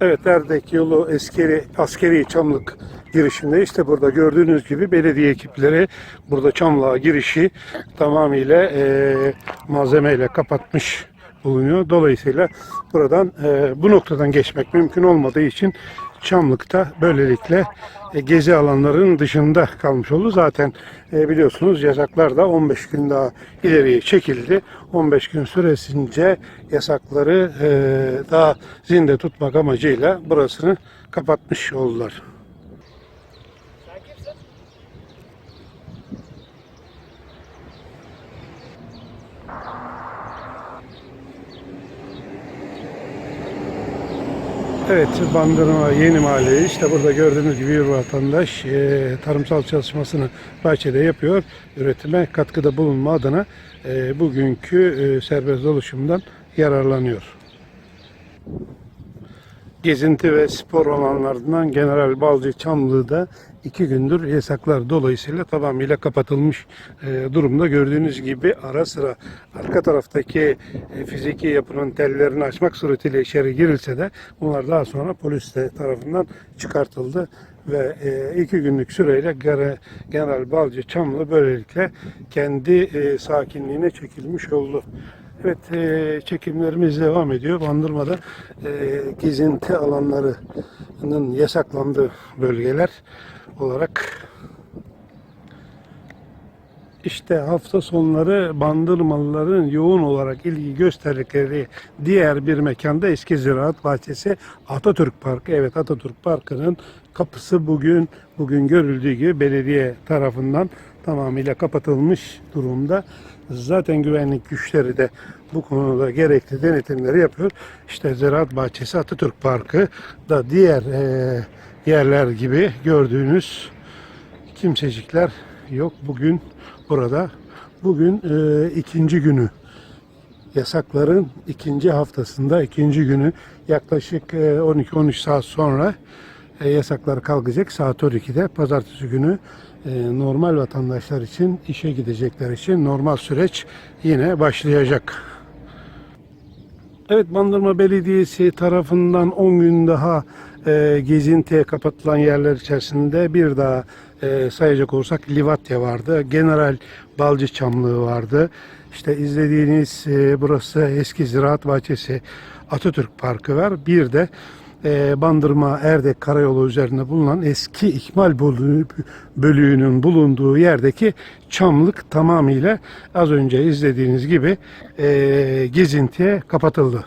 Evet Erdek yolu askeri, askeri Çamlık girişinde. İşte burada gördüğünüz gibi belediye ekipleri burada Çamlık'a girişi tamamıyla e, malzemeyle kapatmış bulunuyor. Dolayısıyla buradan e, bu noktadan geçmek mümkün olmadığı için Çamlık'ta böylelikle e, gezi alanlarının dışında kalmış oldu. Zaten e, biliyorsunuz yasaklar da 15 gün daha ileriye çekildi. 15 gün süresince yasakları e, daha zinde tutmak amacıyla burasını kapatmış oldular. Evet, Bandırma Yeni Mahalle. İşte burada gördüğünüz gibi bir vatandaş e, tarımsal çalışmasını bahçede yapıyor. Üretime katkıda bulunma adına e, bugünkü e, serbest oluşumdan yararlanıyor. Gezinti ve spor alanlarından General Balcı Çamlı'da iki gündür yasaklar dolayısıyla tamamıyla kapatılmış e, durumda. Gördüğünüz gibi ara sıra arka taraftaki e, fiziki yapının tellerini açmak suretiyle içeri girilse de bunlar daha sonra polis tarafından çıkartıldı ve e, iki günlük süreyle General Balcı Çamlı böylelikle kendi sakinliğine çekilmiş oldu. Evet çekimlerimiz devam ediyor. Bandırma'da e, gezinti alanlarının yasaklandığı bölgeler olarak işte hafta sonları bandırmalıların yoğun olarak ilgi gösterdikleri diğer bir mekanda eski ziraat bahçesi Atatürk Parkı. Evet Atatürk Parkı'nın kapısı bugün bugün görüldüğü gibi belediye tarafından tamamıyla kapatılmış durumda. Zaten güvenlik güçleri de bu konuda gerekli denetimleri yapıyor. İşte Ziraat Bahçesi Atatürk Parkı da diğer eee, yerler gibi gördüğünüz kimsecikler yok bugün burada. Bugün e, ikinci günü yasakların ikinci haftasında ikinci günü yaklaşık e, 12-13 saat sonra e, yasaklar kalkacak. Saat 12'de pazartesi günü e, normal vatandaşlar için işe gidecekler için normal süreç yine başlayacak. Evet Bandırma Belediyesi tarafından 10 gün daha e, gezintiye kapatılan yerler içerisinde bir daha e, sayacak olursak Livatya vardı. General Balcı Çamlığı vardı. İşte izlediğiniz e, burası eski Ziraat Bahçesi Atatürk Parkı var. Bir de e, Bandırma Erdek Karayolu üzerinde bulunan eski ikmal bölüğü- bölüğünün bulunduğu yerdeki çamlık tamamıyla az önce izlediğiniz gibi e, gezintiye kapatıldı.